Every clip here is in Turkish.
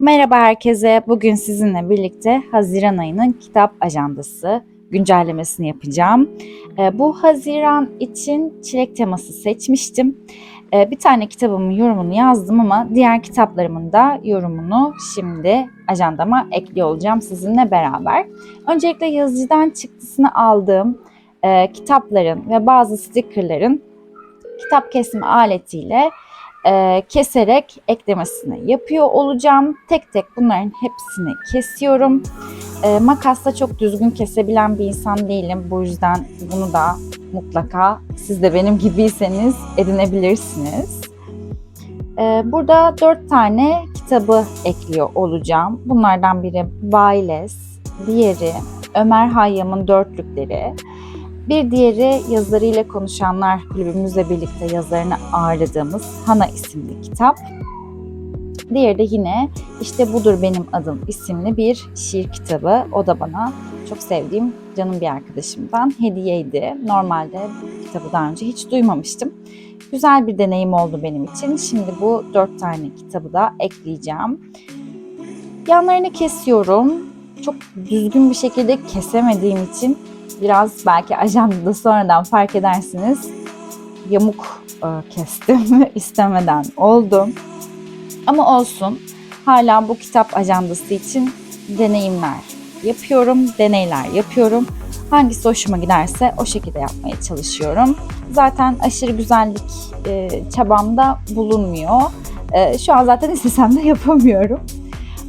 Merhaba herkese. Bugün sizinle birlikte Haziran ayının kitap ajandası güncellemesini yapacağım. Ee, Bu Haziran için çilek teması seçmiştim. Ee, Bir tane kitabımın yorumunu yazdım ama diğer kitaplarımın da yorumunu şimdi ajandama ekliyor olacağım sizinle beraber. Öncelikle yazıcıdan çıktısını aldığım e, kitapların ve bazı stickerların kitap kesme aletiyle e, keserek eklemesini yapıyor olacağım. Tek tek bunların hepsini kesiyorum. E, makasla çok düzgün kesebilen bir insan değilim. Bu yüzden bunu da mutlaka siz de benim gibiyseniz edinebilirsiniz. E, burada dört tane kitabı ekliyor olacağım. Bunlardan biri Bayles, diğeri Ömer Hayyam'ın Dörtlükleri, bir diğeri yazarıyla konuşanlar kulübümüzle birlikte yazarını ağırladığımız Hana isimli kitap. Diğeri de yine işte budur benim adım isimli bir şiir kitabı. O da bana çok sevdiğim canım bir arkadaşımdan hediyeydi. Normalde bu kitabı daha önce hiç duymamıştım. Güzel bir deneyim oldu benim için. Şimdi bu dört tane kitabı da ekleyeceğim. Yanlarını kesiyorum. Çok düzgün bir şekilde kesemediğim için biraz belki ajandada sonradan fark edersiniz yamuk e, kestim istemeden oldum. Ama olsun hala bu kitap ajandası için deneyimler yapıyorum, deneyler yapıyorum. Hangisi hoşuma giderse o şekilde yapmaya çalışıyorum. Zaten aşırı güzellik e, çabamda bulunmuyor. E, şu an zaten istesem de yapamıyorum.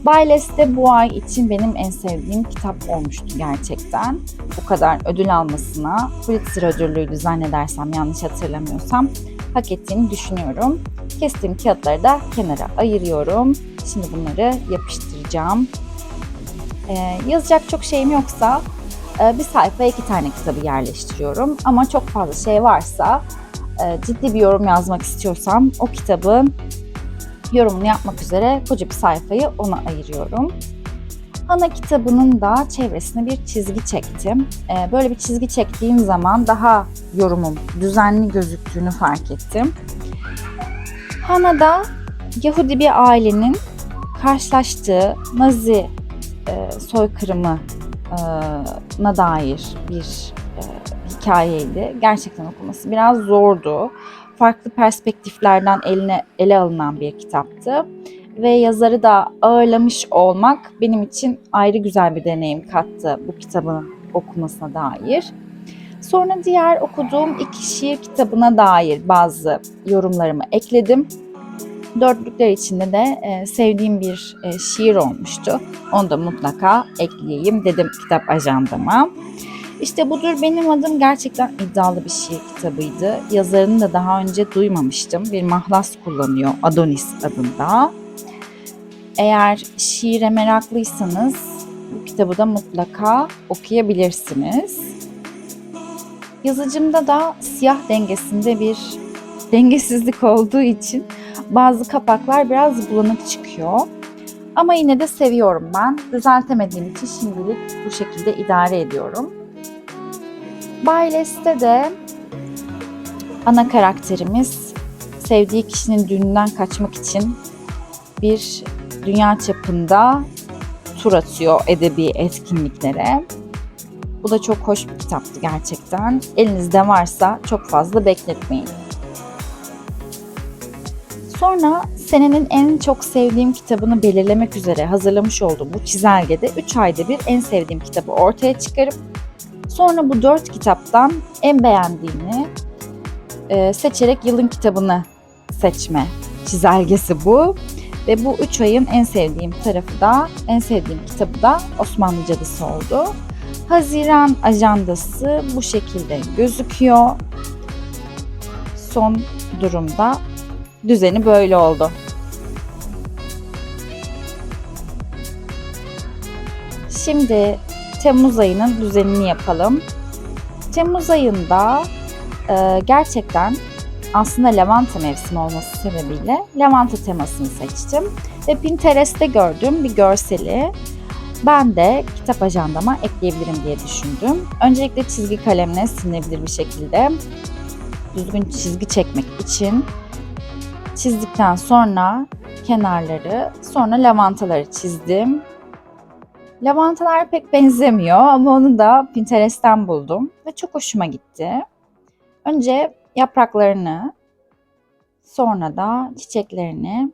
Bayles'te bu ay için benim en sevdiğim kitap olmuştu gerçekten. Bu kadar ödül almasına Pulitzer ödüllüydü zannedersem yanlış hatırlamıyorsam hak ettiğini düşünüyorum. Kestiğim kağıtları da kenara ayırıyorum. Şimdi bunları yapıştıracağım. Ee, yazacak çok şeyim yoksa e, bir sayfaya iki tane kitabı yerleştiriyorum. Ama çok fazla şey varsa e, ciddi bir yorum yazmak istiyorsam o kitabı yorumunu yapmak üzere koca bir sayfayı ona ayırıyorum. Ana kitabının da çevresine bir çizgi çektim. Ee, Böyle bir çizgi çektiğim zaman daha yorumum düzenli gözüktüğünü fark ettim. Hana'da Yahudi bir ailenin karşılaştığı Nazi e, soykırımına dair bir e, hikayeydi. Gerçekten okuması biraz zordu farklı perspektiflerden eline ele alınan bir kitaptı ve yazarı da ağırlamış olmak benim için ayrı güzel bir deneyim kattı bu kitabın okumasına dair. Sonra diğer okuduğum iki şiir kitabına dair bazı yorumlarımı ekledim. Dörtlükler içinde de e, sevdiğim bir e, şiir olmuştu. Onu da mutlaka ekleyeyim dedim kitap ajandama. İşte budur benim adım gerçekten iddialı bir şiir kitabıydı. Yazarını da daha önce duymamıştım. Bir mahlas kullanıyor Adonis adında. Eğer şiire meraklıysanız bu kitabı da mutlaka okuyabilirsiniz. Yazıcımda da siyah dengesinde bir dengesizlik olduğu için bazı kapaklar biraz bulanık çıkıyor. Ama yine de seviyorum ben. Düzeltemediğim için şimdilik bu şekilde idare ediyorum. Bayles'te de ana karakterimiz sevdiği kişinin düğününden kaçmak için bir dünya çapında tur atıyor edebi etkinliklere. Bu da çok hoş bir kitaptı gerçekten. Elinizde varsa çok fazla bekletmeyin. Sonra senenin en çok sevdiğim kitabını belirlemek üzere hazırlamış olduğum bu çizelgede 3 ayda bir en sevdiğim kitabı ortaya çıkarıp Sonra bu dört kitaptan en beğendiğini e, seçerek yılın kitabını seçme çizelgesi bu. Ve bu üç ayın en sevdiğim tarafı da, en sevdiğim kitabı da Osmanlı Cadısı oldu. Haziran ajandası bu şekilde gözüküyor. Son durumda düzeni böyle oldu. Şimdi Temmuz ayının düzenini yapalım. Temmuz ayında e, gerçekten aslında lavanta mevsimi olması sebebiyle lavanta temasını seçtim. Ve Pinterest'te gördüğüm bir görseli ben de kitap ajandama ekleyebilirim diye düşündüm. Öncelikle çizgi kalemle silinebilir bir şekilde düzgün çizgi çekmek için çizdikten sonra kenarları, sonra lavantaları çizdim. Lavantalar pek benzemiyor ama onu da Pinterest'ten buldum ve çok hoşuma gitti. Önce yapraklarını, sonra da çiçeklerini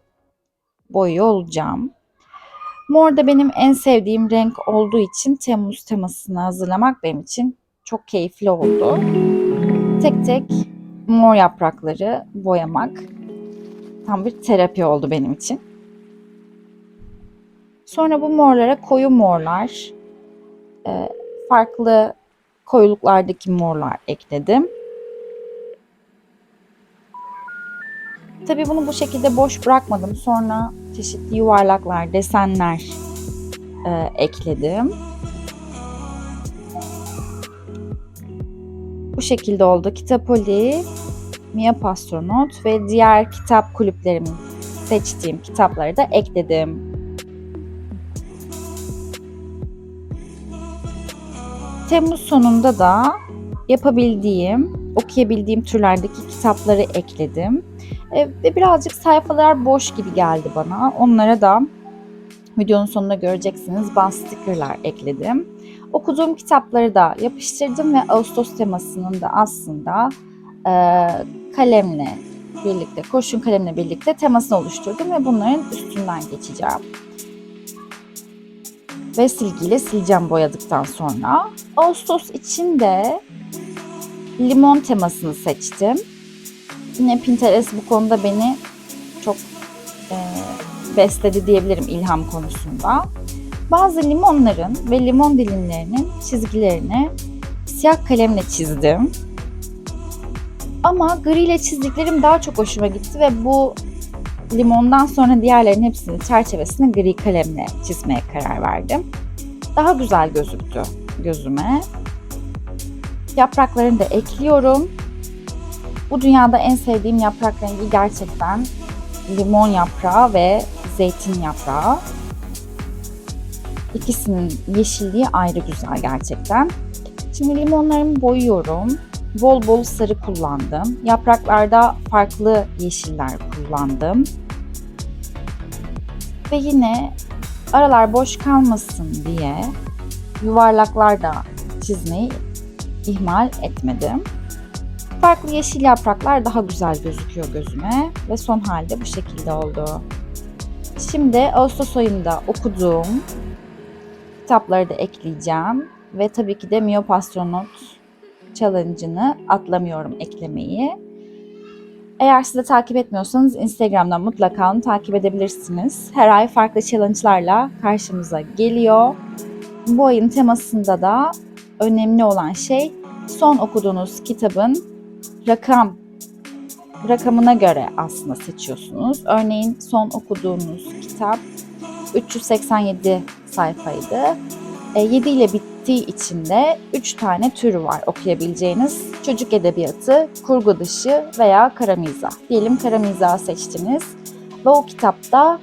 boyuyor olacağım. Mor da benim en sevdiğim renk olduğu için Temmuz temasını hazırlamak benim için çok keyifli oldu. Tek tek mor yaprakları boyamak tam bir terapi oldu benim için. Sonra bu morlara koyu morlar, e, farklı koyuluklardaki morlar ekledim. Tabii bunu bu şekilde boş bırakmadım. Sonra çeşitli yuvarlaklar, desenler e, ekledim. Bu şekilde oldu. Kitapoli, Mia Pastronot ve diğer kitap kulüplerimin seçtiğim kitapları da ekledim. Temmuz sonunda da yapabildiğim, okuyabildiğim türlerdeki kitapları ekledim. E, ve birazcık sayfalar boş gibi geldi bana. Onlara da videonun sonunda göreceksiniz bazı stickerlar ekledim. Okuduğum kitapları da yapıştırdım ve Ağustos temasının da aslında e, kalemle birlikte, kurşun kalemle birlikte temasını oluşturdum ve bunların üstünden geçeceğim. Ve silgiyle sileceğim boyadıktan sonra. Ağustos için de limon temasını seçtim. Yine Pinterest bu konuda beni çok e, besledi diyebilirim ilham konusunda. Bazı limonların ve limon dilimlerinin çizgilerini siyah kalemle çizdim. Ama gri ile çizdiklerim daha çok hoşuma gitti ve bu limondan sonra diğerlerinin hepsini çerçevesini gri kalemle çizmeye karar verdim. Daha güzel gözüktü gözüme. Yapraklarını da ekliyorum. Bu dünyada en sevdiğim yaprak rengi gerçekten limon yaprağı ve zeytin yaprağı. İkisinin yeşilliği ayrı güzel gerçekten. Şimdi limonlarımı boyuyorum. Bol bol sarı kullandım. Yapraklarda farklı yeşiller kullandım. Ve yine aralar boş kalmasın diye yuvarlaklar da çizmeyi ihmal etmedim. Farklı yeşil yapraklar daha güzel gözüküyor gözüme ve son halde bu şekilde oldu. Şimdi Ağustos ayında okuduğum kitapları da ekleyeceğim ve tabii ki de Mio Astronot Challenge'ını atlamıyorum eklemeyi. Eğer siz de takip etmiyorsanız Instagram'dan mutlaka onu takip edebilirsiniz. Her ay farklı challenge'larla karşımıza geliyor. Bu ayın temasında da önemli olan şey son okuduğunuz kitabın rakam rakamına göre aslında seçiyorsunuz. Örneğin son okuduğunuz kitap 387 sayfaydı. E, 7 ile bittiği için de 3 tane türü var okuyabileceğiniz. Çocuk edebiyatı, kurgu dışı veya kara mizah. Diyelim kara mizah seçtiniz ve o kitapta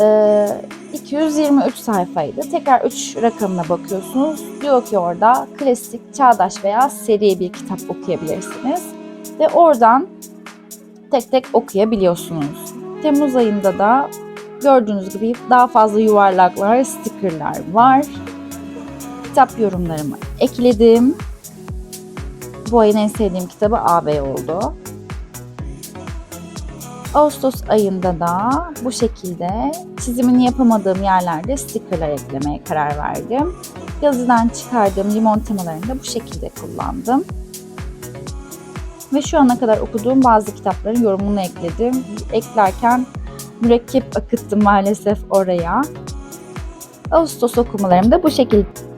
e, 223 sayfaydı. Tekrar 3 rakamına bakıyorsunuz. Diyor ki orada klasik, çağdaş veya seri bir kitap okuyabilirsiniz. Ve oradan tek tek okuyabiliyorsunuz. Temmuz ayında da gördüğünüz gibi daha fazla yuvarlaklar, stickerlar var. Kitap yorumlarımı ekledim. Bu ayın en sevdiğim kitabı AB oldu. Ağustos ayında da bu şekilde çizimini yapamadığım yerlerde stickerlar eklemeye karar verdim. Yazıdan çıkardığım limon temalarını da bu şekilde kullandım. Ve şu ana kadar okuduğum bazı kitapların yorumunu ekledim. Eklerken mürekkep akıttım maalesef oraya. Ağustos okumalarım da bu şekilde.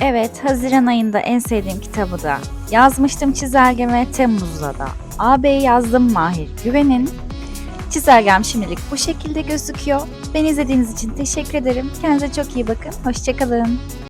Evet, Haziran ayında en sevdiğim kitabı da yazmıştım çizelgeme. Temmuz'da da AB'yi yazdım Mahir Güven'in. Çizelgem şimdilik bu şekilde gözüküyor. Beni izlediğiniz için teşekkür ederim. Kendinize çok iyi bakın. Hoşçakalın.